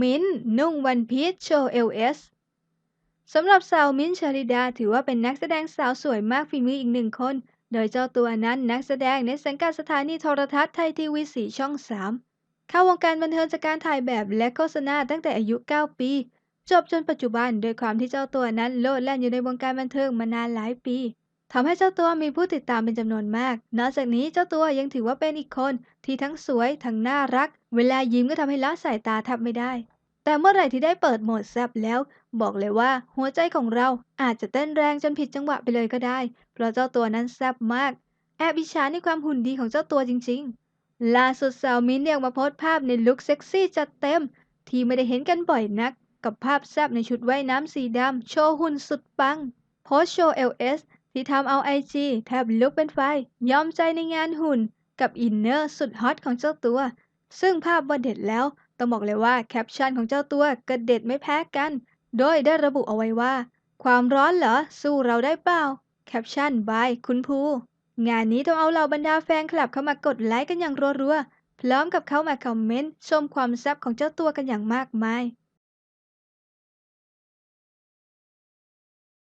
มิ้นท์นุ่งวันพีชโชว์เอลเอสสำหรับสาวมิ้นท์ชาลิดา ถือว่าเป็นนักแสดงสาวสวยมากฝีมืออีกหนึ่งคน โดยเจ้าตัวนั้นนักแสดงในสังกัดสถานีโทรทัศน์ไทยทีวีสีช่อง 3 เข้าวงการบันเทิงจากการถ่ายแบบและโฆษณาตั้งแต่อายุ 9 ปี จบจนปัจจุบันโดยความที่เจ้าตัวนั้นโลดแล่นอยู่ในวงการบันเทิงมานานหลายปี ทำให้เจ้าตัวมีผู้ติดตามเป็นจำนวนมาก นอกจากนี้เจ้าตัวยังถือว่าเป็นอีกคน ที่ทั้งสวยทั้งน่ารัก เวลายิ้มก็ทำให้ละสายตาแทบไม่ได้ แต่เมื่อไหร่ที่ได้เปิดโหมดแซบแล้ว บอกเลยว่าหัวใจของเราอาจจะเต้นแรงจนผิดจังหวะไปเลยก็ได้ เพราะเจ้าตัวนั้นแซบมาก แอบอิจฉาในความหุ่นดีของเจ้าตัวจริง ๆ ล่าสุดสาวมิ้นเนี่ยออกมาโพสต์ภาพในลุคเซ็กซี่จัดเต็ม ที่ไม่ได้เห็นกันบ่อยนัก กับภาพแซบในชุดว่ายน้ำสีดำโชว์หุ่นสุดปังโพสโชว์ LS ที่ทำเอาไอจีแทบลุกเป็นไฟ ยอมใจในงานหุ่น กับอินเนอร์สุดฮอตของเจ้าตัว ซึ่งภาพว่าเด็ดแล้ว ต้องบอกเลยว่าแคปชั่นของเจ้าตัวก็เด็ดไม่แพ้กัน โดยได้ระบุเอาไว้ว่า ความร้อนเหรอ สู้เราได้เปล่า แคปชั่นบายคุณภูงานนี้ต้องเอาเหล่าบรรดาแฟนคลับเข้ามากดไลค์กันอย่างรัวๆ พร้อมกับเข้ามาคอมเมนต์ชมความแซ่บของเจ้าตัวกันอย่างมากมาย